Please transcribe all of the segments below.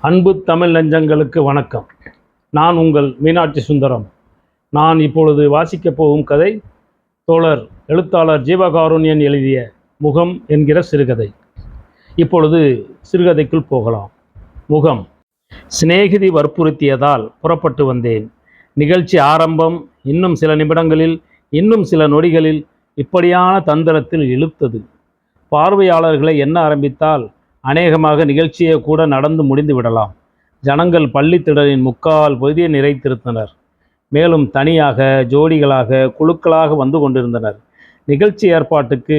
அன்பு தமிழ் நெஞ்சங்களுக்கு வணக்கம். நான் உங்கள் மீனாட்சி சுந்தரம். நான் இப்பொழுது வாசிக்கப் போகும் கதை தோழர் எழுத்தாளர் ஜீவகாருண்யன் எழுதிய முகம் என்கிற சிறுகதை. இப்பொழுது சிறுகதைக்குள் போகலாம். முகம். சிநேகிதி வற்புறுத்தியதால் புறப்பட்டு வந்தேன். நிகழ்ச்சி ஆரம்பம் இன்னும் சில நிமிடங்களில் இன்னும் சில நொடிகளில் இப்படியான தந்திரத்தில் இழுத்தது. பார்வையாளர்களை எண்ண ஆரம்பித்தால் அநேகமாக நிகழ்ச்சியே கூட நடந்து முடிந்து விடலாம். ஜனங்கள் பள்ளித்திடலின் முக்கால் பகுதியை நிறைத்திருந்தனர் மேலும் தனியாக ஜோடிகளாக குழுக்களாக வந்து கொண்டிருந்தனர். நிகழ்ச்சி ஏற்பாட்டுக்கு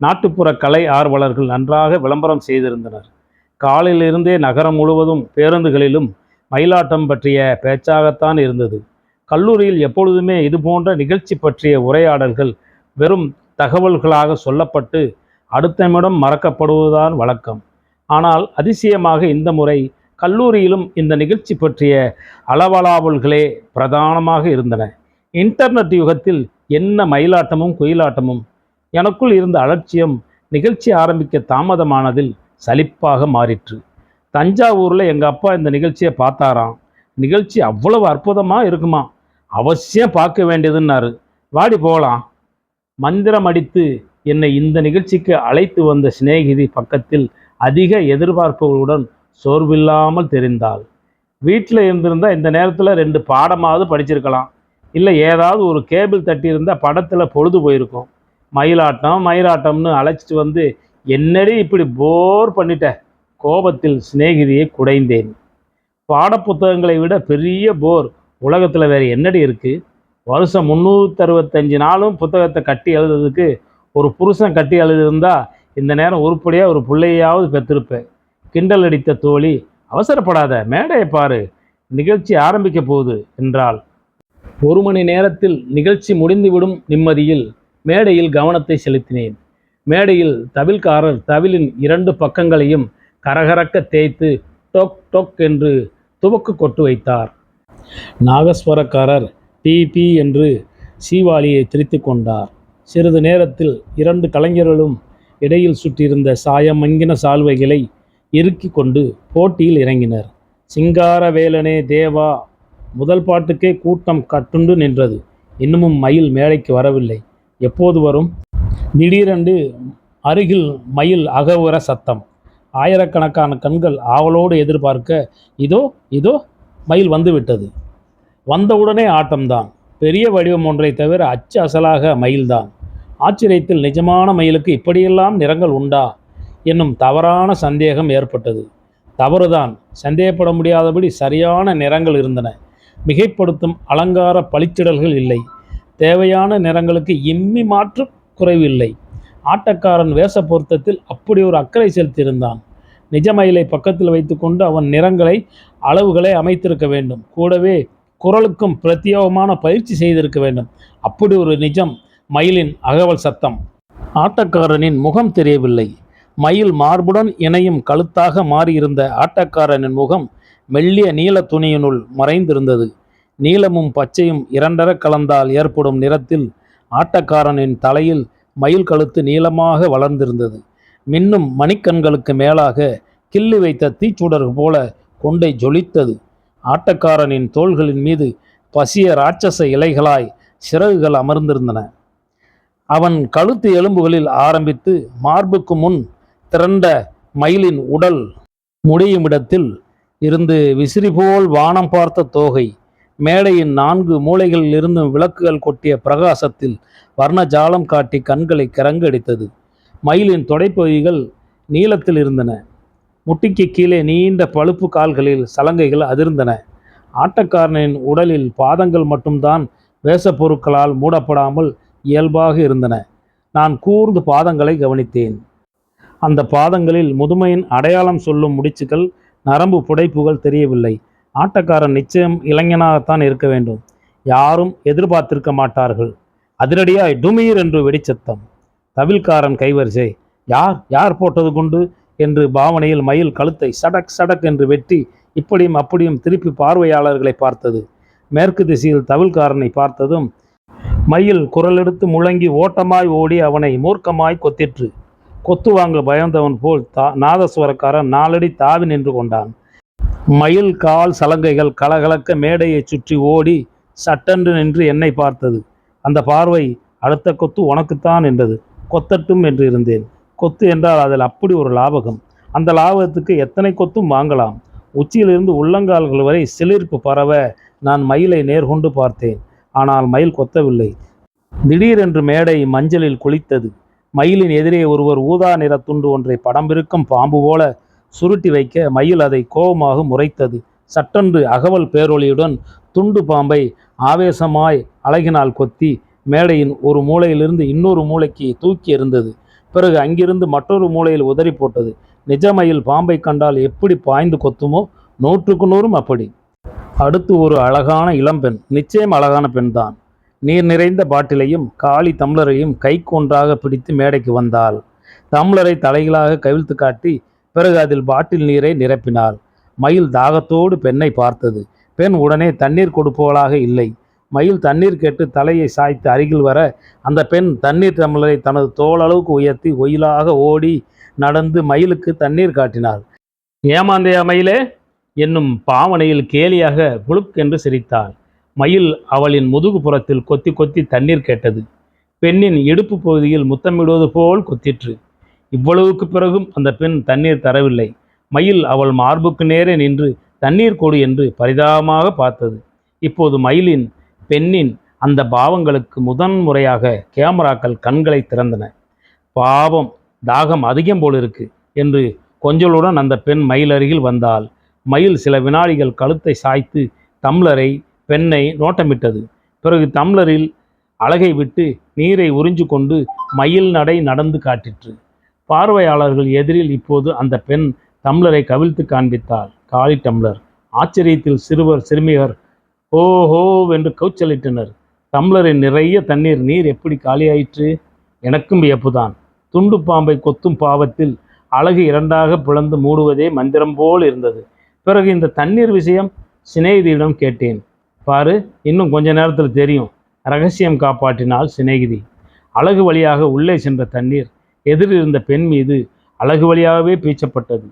நாட்டுப்புற கலை ஆர்வலர்கள் நன்றாக விளம்பரம் செய்திருந்தனர். காலையிலிருந்தே நகரம் முழுவதும் பேருந்துகளிலும் மயிலாட்டம் பற்றிய பேச்சாகத்தான் இருந்தது. கல்லூரியில் எப்பொழுதுமே இதுபோன்ற நிகழ்ச்சி பற்றிய உரையாடல்கள் வெறும் தகவல்களாக சொல்லப்பட்டு அடுத்த நிமிடம் மறக்கப்படுவதுதான் வழக்கம். ஆனால் அதிசயமாக இந்த முறை கல்லூரியிலும் இந்த நிகழ்ச்சி பற்றிய அளவலாவல்களே பிரதானமாக இருந்தன. இன்டர்நெட் யுகத்தில் என்ன மயிலாட்டமும் குயிலாட்டமும்? எனக்குள் இருந்த அலட்சியம் நிகழ்ச்சி ஆரம்பிக்க தாமதமானதில் சலிப்பாக மாறிற்று. தஞ்சாவூரில் எங்கள் அப்பா இந்த நிகழ்ச்சியை பார்த்தாராம். நிகழ்ச்சி அவ்வளவு அற்புதமாக இருக்குமா? அவசியம் பார்க்க வேண்டியதுன்னாரு. வாடி போகலாம். மந்திரம் அடித்து என்னை இந்த நிகழ்ச்சிக்கு அழைத்து வந்த சிநேகிதி பக்கத்தில் அதிக எதிர்பார்ப்புகளுடன் சோர்வில்லாமல் தெரிந்தாள். வீட்டில் இருந்திருந்தால் இந்த நேரத்தில் ரெண்டு பாடமாவது படிச்சிருக்கலாம். இல்லை ஏதாவது ஒரு கேபிள் தட்டியிருந்தால் படத்தில் பொழுது போயிருக்கும். மயிலாட்டம் மயிலாட்டம்னு அழைச்சிட்டு வந்து என்னடி இப்படி போர் பண்ணிட்டேன் கோபத்தில் சிநேகிதியை குடைந்தேன். பாடப்புத்தகங்களை விட பெரிய போர். உலகத்தில் வேறு என்னடி இருக்குது வருஷம் முந்நூற்றறுபத்தஞ்சு நாளும் புத்தகத்தை கட்டி எழுதுறதுக்கு ஒரு புருஷன் கட்டி எழுதியிருந்தா இந்த நேரம் உருப்படியாக ஒரு பிள்ளையாவது பெற்றிருப்பேன். கிண்டல் அடித்த தோழி அவசரப்படாத மேடையை பாரு. நிகழ்ச்சி ஆரம்பிக்க போகுது என்றாள். ஒரு மணி நேரத்தில் நிகழ்ச்சி முடிந்துவிடும் நிம்மதியில் மேடையில் கவனத்தை செலுத்தினேன். மேடையில் தவில்காரர் தவிலின் இரண்டு பக்கங்களையும் கரகரக்க தேய்த்து டொக் டொக் என்று துவக்கு கொட்டு வைத்தார். நாகஸ்வரக்காரர் பி பி என்று சீவாளியை திரித்து கொண்டார். சிறிது நேரத்தில் இரண்டு கலைஞர்களும் இடையில் சுற்றியிருந்த சாயம் மங்கின சால்வைகளை இறுக்கி கொண்டு போட்டியில் இறங்கினர். சிங்காரவேலனே தேவா முதல் பாட்டுக்கே கூட்டம் கட்டுண்டு நின்றது. இன்னமும் மயில் மேடைக்கு வரவில்லை. எப்போது வரும்? திடீரென்று அருகில் மயில் அகவுற சத்தம். ஆயிரக்கணக்கான கண்கள் ஆவலோடு எதிர்பார்க்க இதோ இதோ மயில் வந்துவிட்டது. வந்தவுடனே ஆட்டம்தான். பெரிய வடிவம் ஒன்றை தவிர அச்சு அசலாக மயில்தான். ஆச்சரியத்தில் நிஜமான மயிலுக்கு இப்படியெல்லாம் நிறங்கள் உண்டா? என்னும் தவறான சந்தேகம் ஏற்பட்டது. தவறுதான். சந்தேகப்பட முடியாதபடி சரியான நிறங்கள் இருந்தன. மிகைப்படுத்தும் அலங்கார பளிச்சிடல்கள் இல்லை. தேவையான நிறங்களுக்கு இம்மி மாற்று குறைவில்லை. ஆட்டக்காரன் வேஷ பொருத்தத்தில் அப்படி ஒரு அக்கறை செலுத்தியிருந்தான். நிஜ மயிலை பக்கத்தில் வைத்துக்கொண்டு அவன் நிறங்களை அளவுகளை அமைத்திருக்க வேண்டும். கூடவே குரலுக்கும் பிரத்யேகமான பயிற்சி செய்திருக்க வேண்டும். அப்படி ஒரு நிஜம் மயிலின் அகவல் சத்தம். ஆட்டக்காரனின் முகம் தெரியவில்லை. மயில் மார்புடன் இணையும் கழுத்தாக மாறியிருந்த ஆட்டக்காரனின் முகம் மெல்லிய நீல துணியினுள் மறைந்திருந்தது. நீலமும் பச்சையும் இரண்டர கலந்தால் ஏற்படும் நிறத்தில் ஆட்டக்காரனின் தலையில் மயில் கழுத்து நீளமாக வளர்ந்திருந்தது. மின்னும் மணிக்கண்களுக்கு மேலாக கிள்ளி வைத்த தீச்சுடர் போல கொண்டை ஜொலித்தது. ஆட்டக்காரனின் தோள்களின் மீது பசிய ராட்சச இலைகளாய் சிறகுகள் அமர்ந்திருந்தன. அவன் கழுத்து எலும்புகளில் ஆரம்பித்து மார்புக்கு முன் திரண்ட மயிலின் உடல் முடியும் இடத்தில் இருந்து விசிறி போல் வானம் பார்த்த தோகை மேடையின் நான்கு மூலைகளில் இருந்தும் விளக்குகள் கொட்டிய பிரகாசத்தில் வர்ணஜாலம் காட்டி கண்களை கரங்கடித்தது மயிலின் தொடைப்பகுதிகள் நீளத்தில் இருந்தன. முட்டிக்கு கீழே நீண்ட பழுப்பு கால்களில் சலங்கைகள் அதிர்ந்தன. ஆட்டக்காரனின் உடலில் பாதங்கள் மட்டும்தான் வேஷப்பொருட்களால் மூடப்படாமல் இயல்பாக இருந்தன. நான் கூர்ந்து பாதங்களை கவனித்தேன். அந்த பாதங்களில் முதுமையின் அடையாளம் சொல்லும் முடிச்சுகள் நரம்பு புடைப்புகள் தெரியவில்லை. ஆட்டக்காரன் நிச்சயம் இளைஞனாகத்தான் இருக்க வேண்டும். யாரும் எதிர்பார்த்திருக்க மாட்டார்கள். அதிரடியாய் டுமீர் என்று வெடிச்சத்தம். தவில்காரன் கைவரிசை யார் யார் போட்டது குண்டு? என்று பாவனையில் மயில் கழுத்தை சடக் சடக் என்று வெட்டி இப்படியும் அப்படியும் திருப்பி பார்வையாளர்களை பார்த்தது. மேற்கு திசையில் தவில்காரனை பார்த்ததும் மயில் குரலெடுத்து முழங்கி ஓட்டமாய் ஓடி அவனை மூர்க்கமாய் கொத்திற்று. கொத்து வாங்க பயந்தவன் போல் தா நாதஸ்வரக்காரன் நாலடி தாவி நின்று கொண்டான். மயில் கால் சலங்கைகள் கலகலக்க மேடையைச் சுற்றி ஓடி சட்டென்று நின்று என்னை பார்த்தது. அந்த பார்வை அடுத்த கொத்து உனக்குத்தான் என்றது. கொத்தட்டும் என்று இருந்தேன். கொத்து என்றால் அதில் அப்படி ஒரு லாபகம். அந்த லாபகத்துக்கு எத்தனை கொத்தும் வாங்கலாம். உச்சியிலிருந்து உள்ளங்கால்கள் வரை சிலிர்ப்பு பரவ நான் மயிலை நேர்கொண்டு பார்த்தேன். ஆனால் மயில் கொத்தவில்லை. திடீரென்று மேடை மஞ்சளில் குளித்தது. மயிலின் எதிரே ஒருவர் ஊதா நிற துண்டு ஒன்றை படம்பிருக்கும் பாம்பு போல சுருட்டி வைக்க மயில் அதை கோபமாக முறைத்தது. சட்டென்று அகவல் பேரொளியுடன் துண்டு பாம்பை ஆவேசமாய் அழகினால் கொத்தி மேடையின் ஒரு மூலையிலிருந்து இன்னொரு மூலைக்கு தூக்கி எறிந்தது. பிறகு அங்கிருந்து மற்றொரு மூலையில் உதறி போட்டது. நிஜமயில் பாம்பை கண்டால் எப்படி பாய்ந்து கொத்துமோ நூற்றுக்கு நூறும் அப்படி. அடுத்து ஒரு அழகான இளம்பெண் நிச்சயம் அழகான பெண்தான். நீர் நிறைந்த பாட்டிலையும் காளி தம்ளரையும் கைக்கு ஒன்றாக பிடித்து மேடைக்கு வந்தாள். தம்ளரை தலைகளாக கவிழ்த்து காட்டி பிறகு அதில் பாட்டில் நீரை நிரப்பினாள். மயில் தாகத்தோடு பெண்ணை பார்த்தது. பெண் உடனே தண்ணீர் கொடுப்பவளாக இல்லை. மயில் தண்ணீர் கேட்டு தலையை சாய்த்து அருகில் வர அந்த பெண் தண்ணீர் டம்ளரை தனது தோளளவுக்கு உயர்த்தி ஒயிலாக ஓடி நடந்து மயிலுக்கு தண்ணீர் காட்டினாள். ஏமாந்தையா மயிலே? என்னும் பாவனையில் கேலியாக புளுக் என்று சிரித்தாள். மயில் அவளின் முதுகு புறத்தில் கொத்தி கொத்தி தண்ணீர் கேட்டது. பெண்ணின் இடுப்பு பகுதியில் முத்தமிடுவது போல் கொத்திற்று. இவ்வளவுக்கு பிறகும் அந்த பெண் தண்ணீர் தரவில்லை. மயில் அவள் மார்புக்கு நேரே நின்று தண்ணீர் கொடு என்று பரிதாபமாக பார்த்தது. இப்போது மயிலின் பெண்ணின் அந்த பாவங்களுக்கு முதன் முறையாக கேமராக்கள் கண்களை திறந்தன. பாவம் தாகம் அதிகம் போல் இருக்கு என்று கொஞ்சலுடன் அந்த பெண் மயில் அருகில் வந்தாள். மயில் சில வினாடிகள் கழுத்தை சாய்த்து தம்ளரை பெண்ணை நோட்டமிட்டது. பிறகு தம்ளரில் அழகை விட்டு நீரை உறிஞ்சு கொண்டு மயில் நடை நடந்து காட்டிற்று. பார்வையாளர்கள் எதிரில் இப்போது அந்த பெண் தம்ளரை கவிழ்த்து காண்பித்தார் காலி டம்ளர் ஆச்சரியத்தில் சிறுவர் சிறுமியர் ஓஹோ என்று கௌச்சலிட்டனர் டம்ளரில் நிறைய தண்ணீர் நீர் எப்படி காலியாயிற்று? எனக்கும் வியப்புதான். துண்டு பாம்பை கொத்தும் பாவத்தில் அழகு இரண்டாக பிளந்து மூடுவதே மந்திரம் போல் இருந்தது. பிறகு இந்த தண்ணீர் விஷயம் சிநேகிதியிடம் கேட்டேன். பாரு இன்னும் கொஞ்ச நேரத்தில் தெரியும். ரகசியம் காப்பாற்றினால் சிநேகிதி. அழகு வழியாக உள்ளே சென்ற தண்ணீர். எதிரில் இருந்த பெண் மீது அழகு வழியாகவே பீச்சப்பட்டது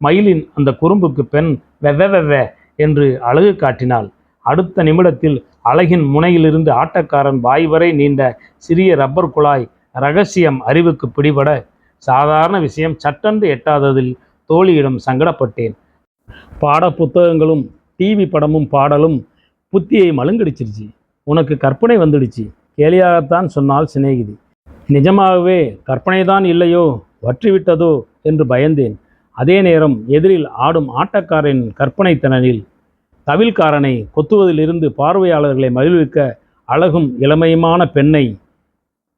மயிலின் அந்த குறும்புக்கு பெண் வெவ வெவ என்று அழகு காட்டினாள். அடுத்த நிமிடத்தில் அழகின் முனையிலிருந்து ஆட்டக்காரன் வாய் வரை நீண்ட சிறிய ரப்பர் குழாய் ரகசியம் அறிவுக்கு பிடிபட சாதாரண விஷயம் சட்டென்று எட்டாததில் தோழியிடம் சங்கடப்பட்டேன். பாட புத்தகங்களும் டிவி படமும் பாடலும் புத்தியை மழுங்கடிச்சிருச்சு. உனக்கு கற்பனை வந்துடுச்சு. கேலியாகத்தான் சொன்னால் சிநேகிதி. நிஜமாகவே கற்பனைதான் இல்லையோ? வற்றிவிட்டதோ? என்று பயந்தேன். அதே நேரம் எதிரில் ஆடும் ஆட்டக்காரன் கற்பனை திறனில் தவில்காரனை கொத்துவதிலிருந்து பார்வையாளர்களை மகிழ்விக்க அழகும் இளமையுமான பெண்ணை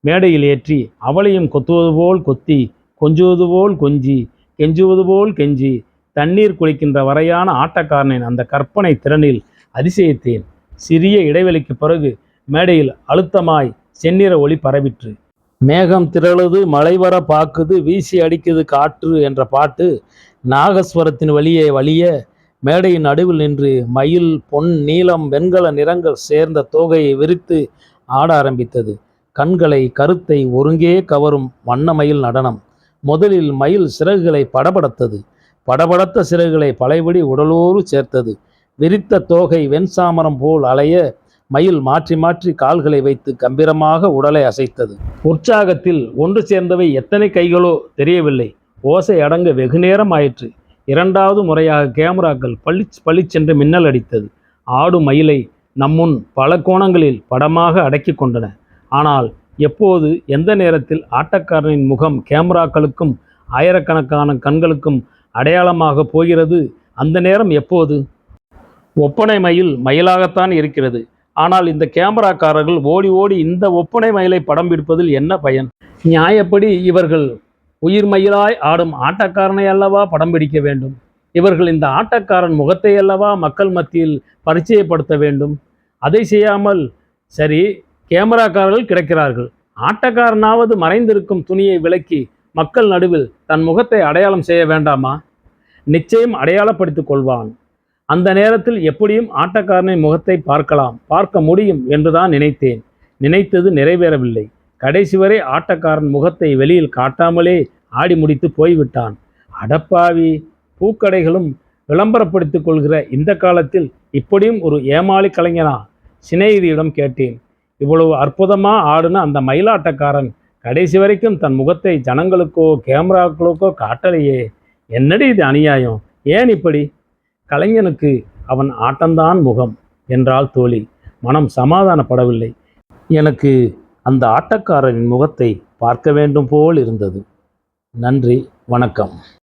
மேடையில் ஏற்றி அவளையும் கொத்துவது போல் கொத்தி கொஞ்சுவது போல் கொஞ்சி கெஞ்சுவது போல் கெஞ்சி தண்ணீர் குளிக்கின்ற வரையான ஆட்டக்காரனின் அந்த கற்பனை திறனில் அதிசயித்தேன். சிறிய இடைவெளிக்கு பிறகு மேடையில் அழுத்தமாய் செந்நிற ஒளி பரவிற்று. மேகம் திரளுது மழை வர பாக்குது வீசி அடிக்குது காற்று என்ற பாட்டு நாகஸ்வரத்தின் வழியே வழிய மேடையின் நடுவில் நின்று மயில் பொன் நீலம் வெண்கல நிறங்கள் சேர்ந்த தோகையை விரித்து ஆட ஆரம்பித்தது. கண்களை கருத்தை ஒருங்கே கவரும் வண்ண மயில் நடனம். முதலில் மயில் சிறகுகளை படபடத்தது. படபடத்த சிறகுகளை பழையபடி உடலோடு சேர்த்தது. விரித்த தோகை வெண்சாமரம் போல் அலைய மயில் மாற்றி மாற்றி கால்களை வைத்து கம்பீரமாக உடலை அசைத்தது. உற்சாகத்தில் ஒன்று சேர்ந்தவை எத்தனை கைகளோ தெரியவில்லை. ஓசை அடங்க வெகு நேரம் ஆயிற்று. இரண்டாவது முறையாக கேமராக்கள் பளிச் பளிச்சென்று மின்னல் அடித்தது. ஆடும் மயிலை நம்முன் பல கோணங்களில் படமாக அடக்கி கொண்டன. ஆனால் எப்போது எந்த நேரத்தில் ஆட்டக்காரனின் முகம் கேமராக்களுக்கும் ஆயிரக்கணக்கான கண்களுக்கும் அடையாளமாக போகிறது அந்த நேரம் எப்போது? ஒப்பனை மயில் மயிலாகத்தான் இருக்கிறது. ஆனால் இந்த கேமராக்காரர்கள் ஓடி ஓடி இந்த ஒப்பனை மயிலை படம் பிடிப்பதில் என்ன பயன்? நியாயப்படி இவர்கள் உயிர் மயிலாய் ஆடும் ஆட்டக்காரனை அல்லவா படம் பிடிக்க வேண்டும்? இவர்கள் இந்த ஆட்டக்காரன் முகத்தை அல்லவா மக்கள் மத்தியில் பரிச்சயப்படுத்த வேண்டும்? அதை செய்யாமல் சரி கேமராக்காரர்கள் கிடைக்கிறார்கள். ஆட்டக்காரனாவது மறைந்திருக்கும் துணியை விலக்கி மக்கள் நடுவில் தன் முகத்தை அடையாளம் செய்ய வேண்டாமா? நிச்சயம் அடையாளப்படுத்திக் கொள்வான். அந்த நேரத்தில் எப்படியும் ஆட்டக்காரனின் முகத்தை பார்க்கலாம் பார்க்க முடியும் என்றுதான் நினைத்தேன். நினைத்தது நிறைவேறவில்லை. கடைசி வரை ஆட்டக்காரன் முகத்தை வெளியில் காட்டாமலே ஆடி முடித்து போய்விட்டான். அடப்பாவி! பூக்கடைகளும் விளம்பரப்படுத்திக் கொள்கிற இந்த காலத்தில் இப்படியும் ஒரு ஏமாளி கலைஞனா? சிநேகிதியிடம் கேட்டேன். இவ்வளவு அற்புதமாக ஆடுன அந்த மயிலாட்டக்காரன் கடைசி வரைக்கும் தன் முகத்தை ஜனங்களுக்கோ கேமராக்களுக்கோ காட்டலையே. என்னடி இது அநியாயம்? ஏன் இப்படி? கலைஞனுக்கு அவன் ஆட்டம்தான் முகம் என்றாள் தோழி. மனம் சமாதானப்படவில்லை. எனக்கு அந்த ஆட்டக்காரரின் முகத்தை பார்க்க வேண்டும் போல் இருந்தது. நன்றி வணக்கம்.